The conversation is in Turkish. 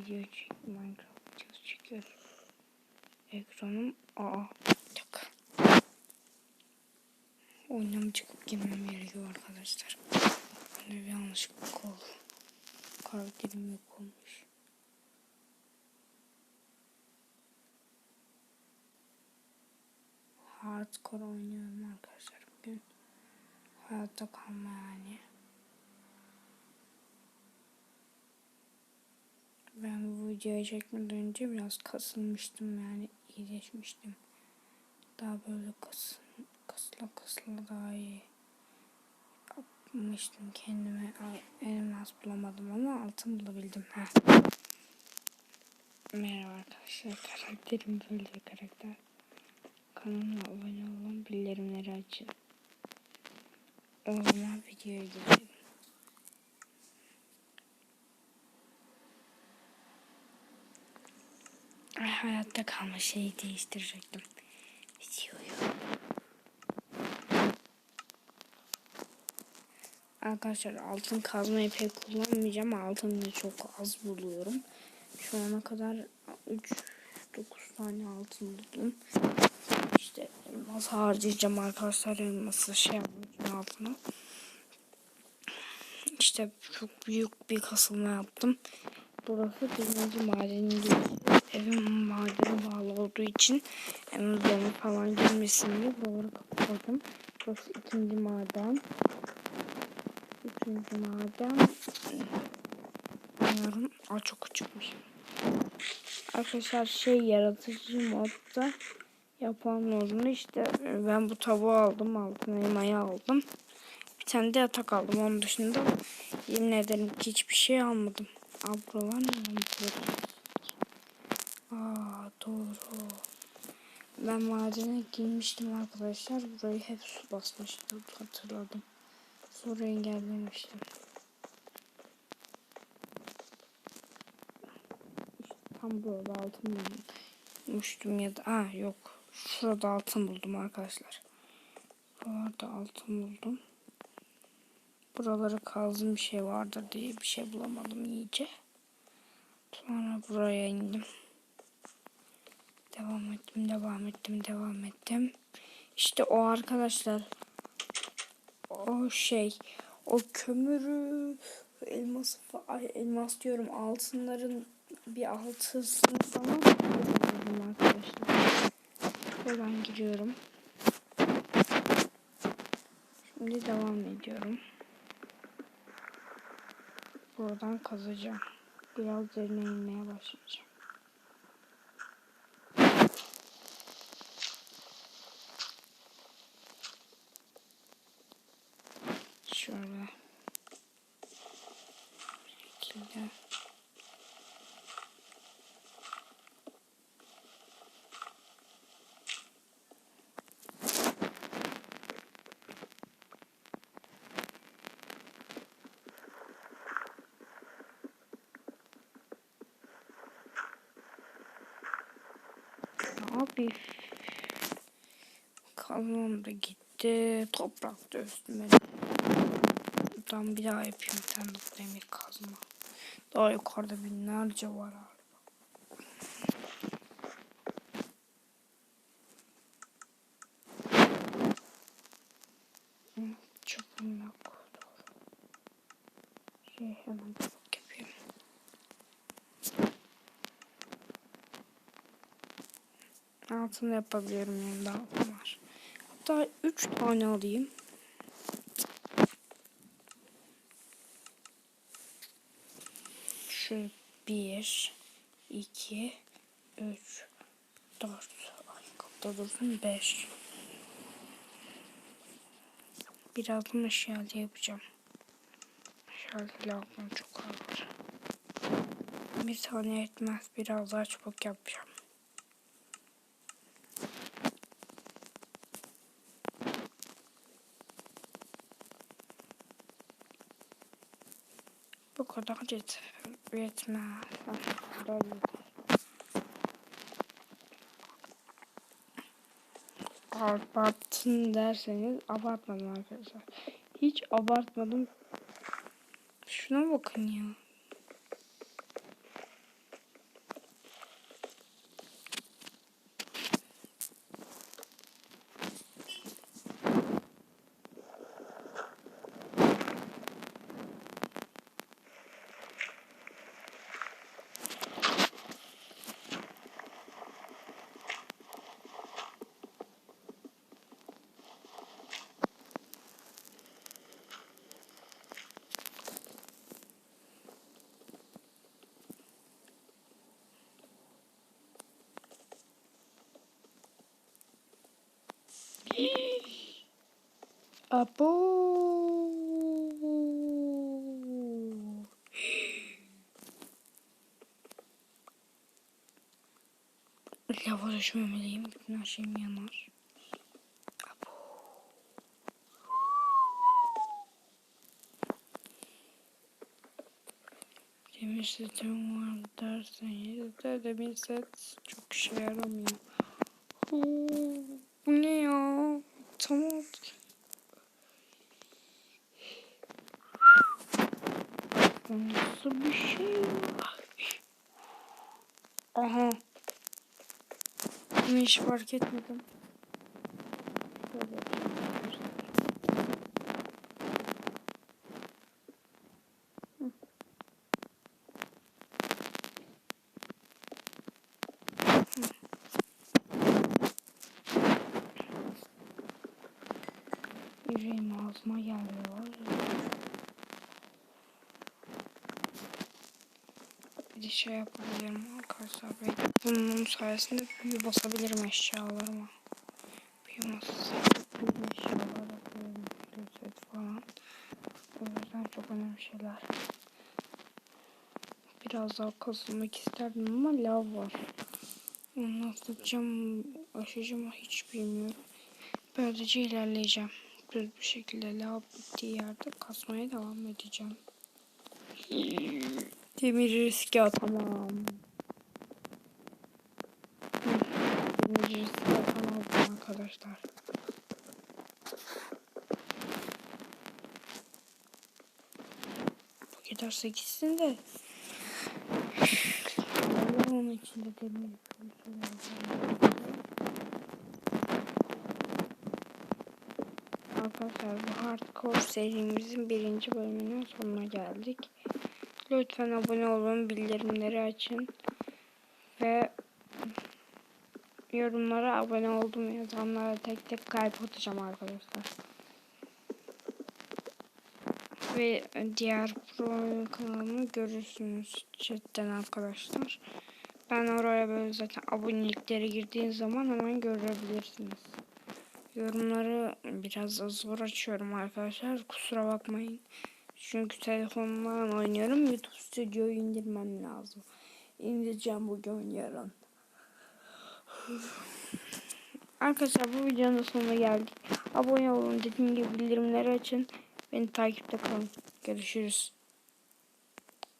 video çek Minecraft videosu çekiyorum. Ekranım aa tak. Oyundan çıkıp girmem gerekiyor arkadaşlar. Böyle bir yanlışlık oldu. Karakterim yok olmuş. Hardcore oynuyorum arkadaşlar bugün. Hayatta kalma yani. Videoyu çekmeden önce biraz kasılmıştım yani iyileşmiştim. Daha böyle kas, kasla kasla daha iyi yapmıştım kendime. Elmas bulamadım ama altın bulabildim. Ha. Merhaba arkadaşlar. Karakterim böyle bir karakter. Kanalıma abone olun. Bildirimleri açın. O zaman videoya geçelim. Ay, hayatta kalma şeyi değiştirecektim. Videoyu. Arkadaşlar altın kazmayı pek kullanmayacağım. Altını çok az buluyorum. Şu ana kadar 3 9 tane altın buldum. İşte elmas harcayacağım arkadaşlar elması şey yapmak altına. İşte çok büyük bir kasılma yaptım. Burası birinci madenin girişi. Olduğu için emizlerim falan girmesin diye buraları kapattım. Burası ikinci maden. Üçüncü maden. Bilmiyorum. Aa çok çıkmış. Arkadaşlar şey yaratıcı modda yapan modunu işte ben bu tavuğu aldım. Altın elmayı aldım. Bir tane de yatak aldım. Onun dışında yemin ederim ki hiçbir şey almadım. Aa buralar ne? Aa doğru. Ben madene girmiştim arkadaşlar. Burayı hep su basmıştı. Hatırladım. Sonra engellemiştim. Tam burada altın bulmuştum ya da ah yok şurada altın buldum arkadaşlar. Buralarda altın buldum. Buraları kazdım bir şey vardır diye bir şey bulamadım iyice. Sonra buraya indim. Devam ettim, devam ettim, devam ettim. İşte o arkadaşlar o şey o kömürü elmas ay, elmas diyorum altınların bir altısını falan arkadaşlar. Buradan giriyorum. Şimdi devam ediyorum. Buradan kazacağım. Biraz derine inmeye başlayacağım. Şöyle. Bir şekilde. Abi. Kalmam da gitti. Toprak da üstüme. Buradan bir daha yapayım. Bir tane de demir kazma. Daha yukarıda binlerce var abi. Çöpüm yok. Şey hemen çabuk yapayım. Altını yapabiliyorum yanında var. Hatta 3 tane alayım. Şu 1 2 3 4 Ay kapta dursun 5 Birazdan eşyalı yapacağım. Eşyalı lazım çok var. Bir tane yetmez. Biraz daha çabuk yapacağım. Bu kadar yet yeter. Abarttın derseniz abartmadım arkadaşlar. Hiç abartmadım. Şuna bakın ya. Abo. Lava düşmemeliyim. Bütün her şeyim yanar. Abo. Demir setim var dersen yedide demir set çok işe yaramıyor. Huu, Bu ne ya? Tamam. Bu nasıl bir şey ya? Aha. Bunu hiç fark etmedim. Yüreğim ağzıma geliyor. De şey yapabilirim arkadaşlar. Belki bunun sayesinde büyü basabilirim eşyalarıma. Büyü masası. Büyü eşyalar yapıyorum. Set falan. O yüzden çok önemli şeyler. Biraz daha kazılmak isterdim ama lav var. Onu nasıl yapacağım, aşacağım hiç bilmiyorum. Böylece ilerleyeceğim. Düz bir şekilde lav bittiği yerde kasmaya devam edeceğim. Demiri riske atamam. Hı, Demiri riske atamazdım arkadaşlar. Bu giderse gitsin de. Onun içinde demir Arkadaşlar bu hardcore serimizin birinci bölümünün sonuna geldik. Lütfen abone olun, bildirimleri açın ve yorumlara abone oldum yazanlara tek tek kalp atacağım arkadaşlar. Ve diğer pro oyun kanalımı görürsünüz chatten arkadaşlar. Ben oraya böyle zaten aboneliklere girdiğin zaman hemen görebilirsiniz. Yorumları biraz zor açıyorum arkadaşlar. Kusura bakmayın. Çünkü telefondan oynuyorum. YouTube Studio'yu indirmem lazım. İndireceğim bugün yarın. Arkadaşlar bu videonun sonuna geldik. Abone olun. Dediğim gibi bildirimleri açın. Beni takipte kalın. Görüşürüz.